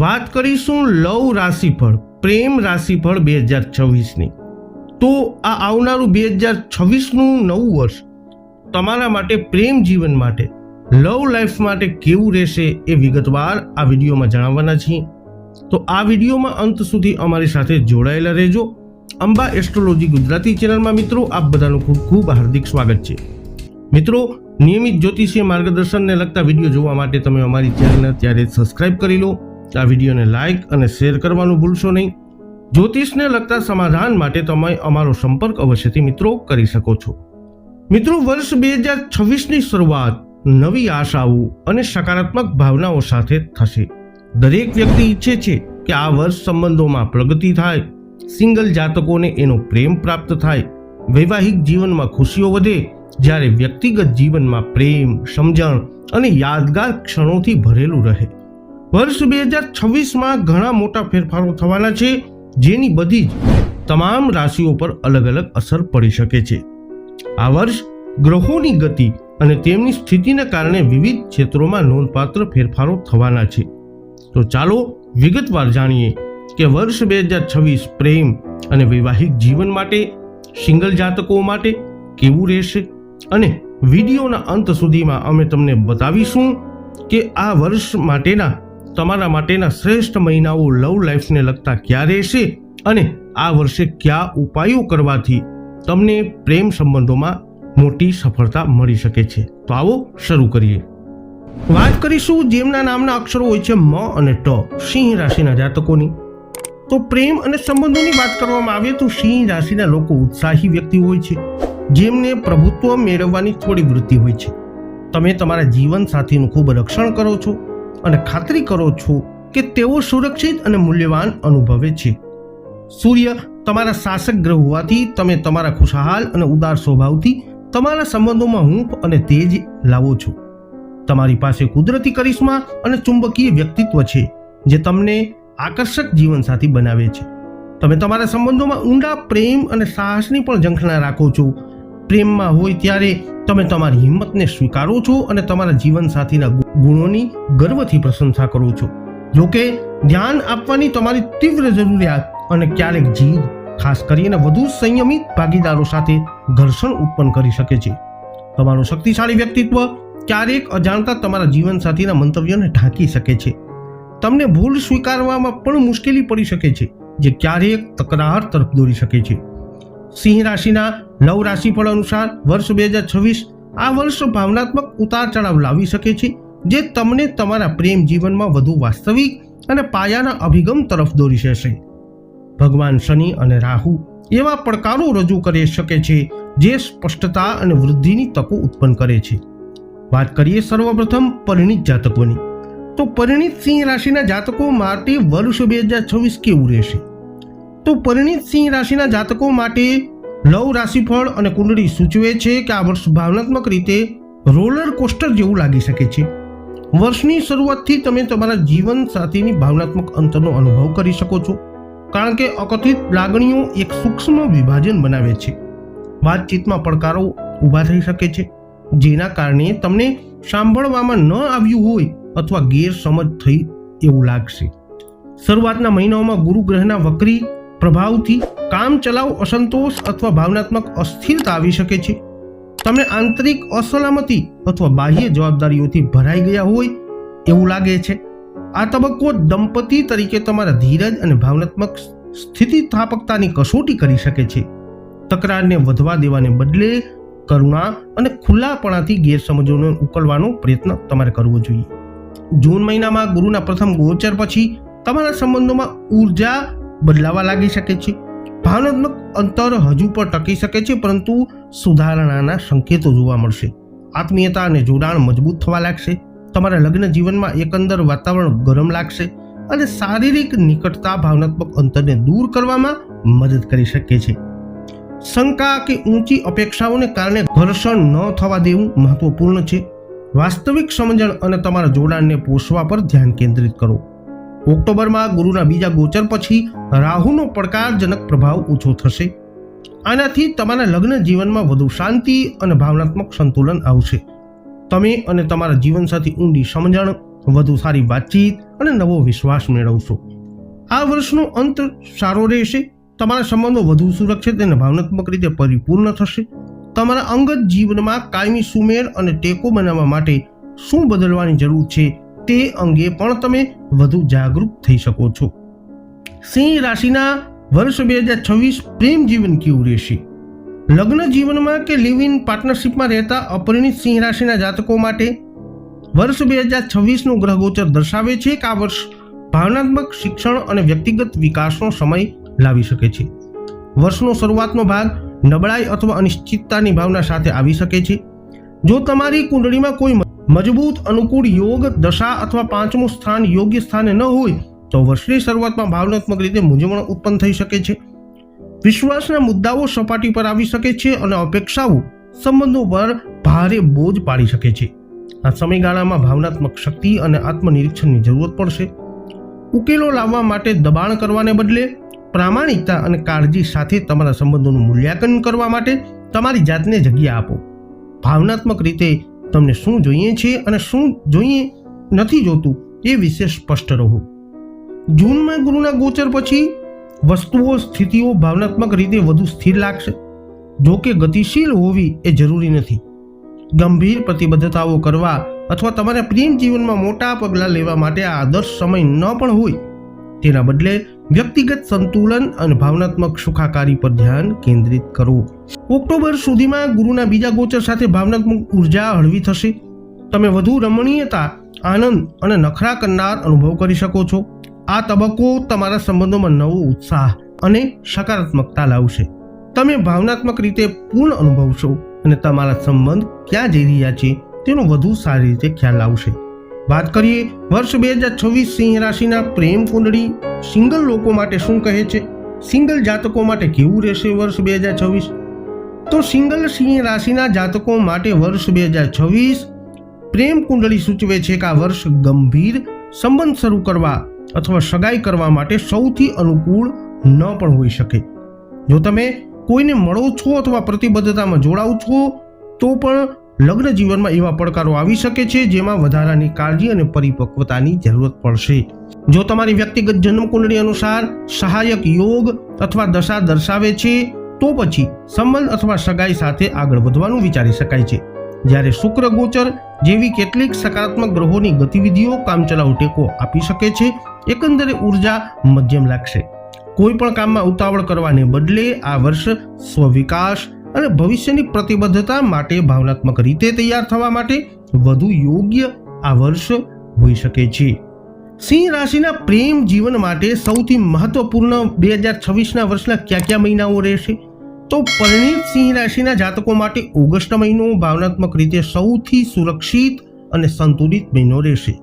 વાત કરીશું લવ રાશિફળ, પ્રેમ રાશિફળ બે હજાર છવ્વીસની. તો આ આવનારું બે હજાર છવ્વીસનું નવું વર્ષ તમારા માટે પ્રેમ જીવન માટે, લવ લાઈફ માટે કેવું રહેશે એ વિગતવાર આ વિડીયોમાં જણાવવાના છીએ. તો આ વિડીયોમાં અંત સુધી અમારી સાથે જોડાયેલા રહેજો. અંબા એસ્ટ્રોલોજી ગુજરાતી ચેનલમાં મિત્રો આપ બધાનું ખૂબ ખૂબ હાર્દિક સ્વાગત છે. મિત્રો, નિયમિત જ્યોતિષીય માર્ગદર્શનને લગતા વીડિયો જોવા માટે તમે અમારી ચેનલને અત્યારે સબસ્ક્રાઇબ કરી લો. આ વિડીયોને લાઇક અને શેર કરવાનું ભૂલશો નહીં. જ્યોતિષને લગતા સમાધાન માટે તમે અમારો સંપર્ક અવશ્યથી મિત્રો કરી શકો છો. મિત્રો, વર્ષ બે હજાર છવ્વીસની શરૂઆત નવી આશાઓ અને સકારાત્મક ભાવનાઓ સાથે થશે. દરેક વ્યક્તિ ઈચ્છે છે કે આ વર્ષ સંબંધોમાં પ્રગતિ થાય. સિંગલ જાતકોને એનો પ્રેમ પ્રાપ્ત થાય. વૈવાહિક જીવનમાં ખુશીઓ વધે. જ્યારે વ્યક્તિગત જીવનમાં પ્રેમ, સમજણ અને યાદગાર ક્ષણોથી ભરેલું રહે. વર્ષ બે હજાર છવ્વીસમાં ઘણા મોટા ફેરફારો થવાના છે, જેની બધી જ તમામ રાશિઓ પર અલગ અલગ અસર પડી શકે છે. આ વર્ષ ગ્રહોની ગતિ અને તેમની સ્થિતિને કારણે વિવિધ ક્ષેત્રોમાં નોંધપાત્ર ફેરફારો થવાના છે. તો ચાલો વિગતવાર જાણીએ કે વર્ષ બે હજાર છવ્વીસ પ્રેમ અને વૈવાહિક જીવન માટે, સિંગલ જાતકો માટે કેવું રહેશે? અને વિડીયોના અંત સુધીમાં અમે તમને બતાવીશું કે આ વર્ષ માટેના તમારા માટેના શ્રેષ્ઠ મહિનાઓ લવ લાઈફને લગતા ક્યાં રહેશે અને આ વર્ષે કયા ઉપાયો કરવાથી તમને પ્રેમ સંબંધોમાં મોટી સફળતા મળી શકે છે? તો આવો શરૂ કરીએ. વાત કરીશું જેમના નામના અક્ષરો હોય છે મ અને ટ, સિંહ રાશિના જાતકોની. તો પ્રેમ અને સંબંધોની વાત કરવામાં આવે તો સિંહ રાશિના લોકો ઉત્સાહી વ્યક્તિ હોય છે, જેમને પ્રભુત્વ મેળવવાની થોડી વૃત્તિ હોય છે. તમે તમારા જીવન સાથીનું ખૂબ રક્ષણ કરો છો અને ખાતરી કરો છો કે તેઓ સુરક્ષિત અને મૂલ્યવાન અનુભવે છે. સૂર્ય તમારા શાસક ગ્રહ હોવાથી તમે તમારા ખુશહાલ અને ઉદાર સ્વભાવથી તમારા સંબંધોમાં હૂંફ અને તેજ લાવો છો. તમારી પાસે કુદરતી કરિશ્મા અને ચુંબકીય વ્યક્તિત્વ છે, જે તમને આકર્ષક જીવનસાથી બનાવે છે. તમે તમારા સંબંધોમાં ઊંડા પ્રેમ અને સાહસની પણ ઝંખના રાખો છો પ્રેમમાં હોય ત્યારે તમે તમારી હિંમતને સ્વીકારો છો અને તમારા જીવનસાથીના ગુણોની ગર્વથી પ્રશંસા કરો છો. જોકે ધ્યાન આપવાની તમારી તીવ્ર જરૂરિયાત અને ક્યારેક જીદ, ખાસ કરીને વધુ સંયમિત ભાગીદારો સાથે ઘર્ષણ ઉત્પન્ન કરી શકે છે. તમારું શક્તિશાળી વ્યક્તિત્વ ક્યારેક અજાણતા તમારા જીવનસાથીના મંતવ્યોને ઢાંકી શકે છે. તમને ભૂલ સ્વીકારવામાં પણ મુશ્કેલી પડી શકે છે, જે ક્યારેક તકરાર તરફ દોરી શકે છે. સિંહ રાશિના નવ રાશિફળ અનુસાર વર્ષ બે હજાર છવ્વીસ આ વર્ષ ભાવનાત્મક ઉતાર ચઢાવ લાવી શકે છે, જે તમને તમારા પ્રેમ જીવનમાં વધુ વાસ્તવિક અને પાયાના અભિગમ તરફ દોરી જશે ભગવાન શનિ અને રાહુ એવા પડકારો રજૂ કરી શકે છે, જે સ્પષ્ટતા અને વૃદ્ધિની તકો ઉત્પન્ન કરે છે. વાત કરીએ સર્વપ્રથમ પરિણિત જાતકોની, તો પરિણિત સિંહ રાશિના જાતકો માટે વર્ષ બે હજાર છવ્વીસ કેવું રહેશે? તો પરિણીત સિંહ રાશિના જાતકો માટે લવ રાશિફળ અને કુંડળી સૂચવે છે કે આ વર્ષ ભાવનાત્મક રીતે રોલર કોસ્ટર જેવું લાગી શકે છે. વર્ષની શરૂઆતથી તમે તમારા જીવન સાથીની ભાવનાત્મક અંતરનો અનુભવ કરી શકો છો, કારણ કે અકથિત લાગણીઓ એક સૂક્ષ્મ વિભાજન બનાવે છે. વાતચીતમાં પડકારો ઊભા થઈ શકે છે, જેના કારણે તમને સાંભળવામાં ન આવ્યું હોય અથવા ગેરસમજ થઈ એવું લાગશે. શરૂઆતના મહિનાઓમાં ગુરુ ગ્રહના વક્રી પ્રભાવથી કામ ચલાવ અસંતોષ અથવા ભાવનાત્મક અસ્થિરતા આવી શકે છે. તમે આંતરિક અસલામતી અથવા બાહ્ય જવાબદારીઓથી ભરાઈ ગયા હોય એવું લાગે છે. આ તબક્કો દંપતી તરીકે તમારા ધીરજ અને ભાવનાત્મક સ્થિતિસ્થાપકતાની કસોટી કરી શકે છે. તકરારને વધવા દેવાને બદલે કરુણા અને ખુલ્લાપણાથી ગેરસમજોને ઉકળવાનો પ્રયત્ન તમારે કરવો જોઈએ. જૂન મહિનામાં ગુરુના પ્રથમ ગોચર પછી તમારા સંબંધોમાં ઊર્જા બદલાવા લાગી શકે છે. ભાવનાત્મક અંતર હજુ પણ ટકી શકે છે, પરંતુ સુધારણાના સંકેતો જોવા મળશે. આત્મીયતા અને જોડાણ મજબૂત થવા લાગશે. તમારા લગ્ન જીવનમાં એકંદર વાતાવરણ ગરમ લાગશે અને શારીરિક નિકટતા ભાવનાત્મક અંતરને દૂર કરવામાં મદદ કરી શકે છે. શંકા કે ઊંચી અપેક્ષાઓને કારણે ઘર્ષણ ન થવા દેવું મહત્વપૂર્ણ છે. વાસ્તવિક સમજણ અને તમારા જોડાણને પોષવા પર ધ્યાન કેન્દ્રિત કરો. ઓક્ટોબરમાં ગુરુના બીજા ગોચર પછી રાહુનો પડકારજનક પ્રભાવ ઓછો થશે. આનાથી તમારા લગ્ન જીવનમાં વધુ શાંતિ અને ભાવનાત્મક સંતુલન આવશે. તમે અને તમારા જીવનસાથી ઊંડી સમજણ, વધુ સારી વાતચીત અને નવો વિશ્વાસ મેળવશો. આ વર્ષનો અંત સારો રહેશે. તમારા સંબંધો વધુ સુરક્ષિત અને ભાવનાત્મક રીતે પરિપૂર્ણ થશે. તમારા અંગત જીવનમાં કાયમી સુમેળ અને ટેકો બનાવવા માટે શું બદલવાની જરૂર છે તે અંગે પણ તમે વધુ જાગૃત થઈ શકો છો. સિંહ રાશિના વર્ષ બે હજાર છવ્વીસ પ્રેમ જીવન કેવું રહેશે? લગ્ન જીવનમાં કે લિવ ઇન પાર્ટનરશિપમાં રહેતા અપરિણિત સિંહ રાશિના જાતકો માટે? વર્ષ બે હજાર છવ્વીસનું ગ્રહ ગોચર દર્શાવે છે કે આ વર્ષ ભાવનાત્મક શિક્ષણ અને વ્યક્તિગત વિકાસનો સમય લાવી શકે છે. વર્ષનો શરૂઆતનો ભાગ નબળાઈ અથવા અનિશ્ચિતતાની ભાવના સાથે આવી શકે છે. જો તમારી કુંડળીમાં કોઈ મજબૂત અનુકૂળ યોગ દશા અથવા પાંચમું સ્થાન યોગ્ય સ્થાને ન હોય તો વર્ષની શરૂઆતમાં ભાવનાત્મક રીતે મૂંઝવણ ઉત્પન્ન થઈ શકે છે. વિશ્વાસના મુદ્દાઓ સપાટી પર આવી શકે છે અને અપેક્ષાઓ સંબંધો પર ભારે બોજ પાડી શકે છે. આ સમયગાળામાં ભાવનાત્મક શક્તિ અને આત્મનિરીક્ષણની જરૂરત પડશે. ઉકેલો લાવવા માટે દબાણ કરવાને બદલે પ્રામાણિકતા અને કાળજી સાથે તમારા સંબંધોનું મૂલ્યાંકન કરવા માટે તમારી જાતને જગ્યા આપો. ભાવનાત્મક રીતે તમને શું જોઈએ છે અને શું જોઈએ નથી જોતું એ વિશે સ્પષ્ટ રહો. જૂનમાં ગુરુના ગોચર પછી વસ્તુઓ, સ્થિતિઓ ભાવનાત્મક રીતે વધુ સ્થિર લાગશે. જો કે ગતિશીલ હોવી એ જરૂરી નથી. ગંભીર પ્રતિબદ્ધતાઓ કરવા અથવા તમારા પ્રેમ જીવનમાં મોટા પગલાં લેવા માટે આદર્શ સમય ન પણ હોય તેના બદલે વ્યક્તિગત સંતુલન અને ભાવનાત્મક સુખાકારી પર ધ્યાન કેન્દ્રિત કરવું. ઓક્ટોબર સુધીમાં ગુરુના બીજા ગોચર સાથે ભાવનાત્મક ઊર્જા હળવી થશે. તમે વધુ રમણીયતા, આનંદ અને નખરા કરનાર અનુભવ કરી શકો છો. આ તબક્કો તમારા સંબંધોમાં નવો ઉત્સાહ અને સકારાત્મકતા લાવશે. તમે ભાવનાત્મક રીતે પૂર્ણ અનુભવશો અને તમારા સંબંધ ક્યાં જઈ રહ્યા છે તેનો વધુ સારી રીતે ખ્યાલ આવશે વાત કરીએ, વર્ષ બે હજાર છવ્વીસ સિંહ રાશિના પ્રેમ કુંડળી સિંગલ લોકો માટે શું કહે છે? સિંગલ જાતકો માટે કેવું રહેશે વર્ષ બે હજાર છવ્વીસ? તો સિંગલ સિંહ રાશિના જાતકો માટે વર્ષ બે હજાર છવ્વીસ પ્રેમ કુંડળી સૂચવે છે કે આ વર્ષ ગંભીર, સંબંધ શરૂ કરવા અથવા સગાઈ કરવા માટે સૌથી અનુકૂળ ન પણ હોઈ શકે. જો તમે કોઈને મળો છો અથવા પ્રતિબદ્ધતામાં જોડાવ છો, તો પણ લગ્ન જીવનમાં એવા પડકારો આવી શકે છે જેમાં વધારાની કાળજી અને પરિપક્વતાની જરૂરત પડશે. જો તમારી વ્યક્તિગત જન્મકુંડળી અનુસાર સહાયક યોગ અથવા દશા દર્શાવે છે, તો પછી સંબંધ અથવા સગાઈ સાથે આગળ વધવાનું વિચારી શકાય છે. જ્યારે શુક્ર ગોચર જેવી કેટલીક સકારાત્મક ગ્રહોની ગતિવિધિઓ કામચલાઉ ટેકો આપી શકે છે, એકંદરે ઊર્જા મધ્યમ લાગશે. કોઈ પણ કામમાં ઉતાવળ કરવાને બદલે આ વર્ષ સ્વવિકાસ અને ભવિષ્યની પ્રતિબદ્ધતા માટે ભાવનાત્મક રીતે તૈયાર થવા માટે વધુ યોગ્ય આ વર્ષ હોઈ શકે છે. સિંહ રાશિના પ્રેમ જીવન માટે સૌથી મહત્વપૂર્ણ બે હજાર છવ્વીસના વર્ષના કયા કયા મહિનાઓ રહેશે? તો પરિણીત સિંહ રાશિના જાતકો માટે ઓગસ્ટ મહિનો ભાવનાત્મક રીતે સૌથી સુરક્ષિત અને સંતુલિત મહિનો રહેશે.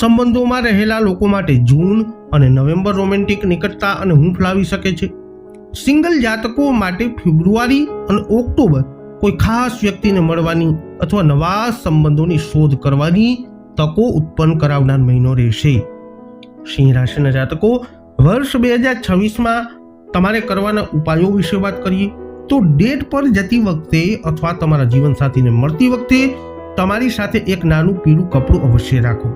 સંબંધોમાં રહેલા લોકો માટે જૂન અને નવેમ્બર રોમેન્ટિક નિકટતા અને હૂંફ લાવી શકે છે. સિંગલ જાતકો માટે ફેબ્રુઆરી અને ઓક્ટોબર કોઈ ખાસ વ્યક્તિને મળવાની અથવા નવા સંબંધોની શોધ કરવાની તકો ઉત્પન્ન કરાવનાર મહિનો રહેશે. સિંહ રાશિના જાતકો, વર્ષ બે હજાર છવ્વીસમાં તમારે કરવાના ઉપાયો વિશે વાત કરીએ તો ડેટ પર જતી વખતે અથવા તમારા જીવનસાથીને મળતી વખતે તમારી સાથે એક નાનું પીળું કપડું અવશ્ય રાખો.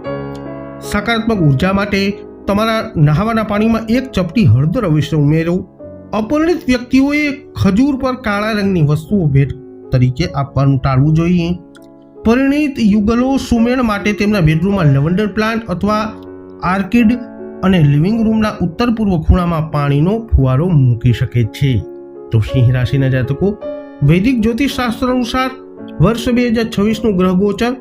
સકારાત્મક ઊર્જા માટે તમારા નહાવાના પાણીમાં એક ચપટી હળદર અવશ્ય ઉમેરો. અપરિણિત વ્યક્તિઓએ ખજૂર પર કાળા રંગની વસ્તુઓ ભેટ તરીકે આપવાનું ટાળવું જોઈએ. પરિણિત યુગલો સુમેળ માટે તેમના બેડરૂમમાં લેવન્ડર પ્લાન્ટ અથવા આર્કિડ અને લિવિંગ રૂમના ઉત્તર પૂર્વ ખૂણામાં પાણીનો ફુવારો મૂકી શકે છે. તો સિંહ રાશિના જાતકો, વૈદિક જ્યોતિષ શાસ્ત્ર અનુસાર વર્ષ બે હજાર છવ્વીસનું ગ્રહ ગોચર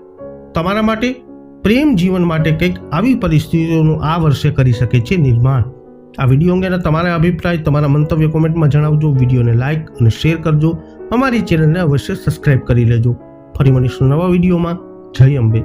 તમારા માટે, પ્રેમ જીવન માટે કંઈક આવી પરિસ્થિતિઓનું આ વર્ષે કરી શકે છે નિર્માણ. આ વીડિયો અંગેના તમારા અભિપ્રાય, તમારા મંતવ્ય કોમેન્ટમાં જણાવજો, વિડીયોને લાઇક અને શેર કરજો. અમારી ચેનલને અવશ્ય સબસ્ક્રાઇબ કરી લેજો. ફરી મળીશું નવા વિડીયોમાં. જય અંબે.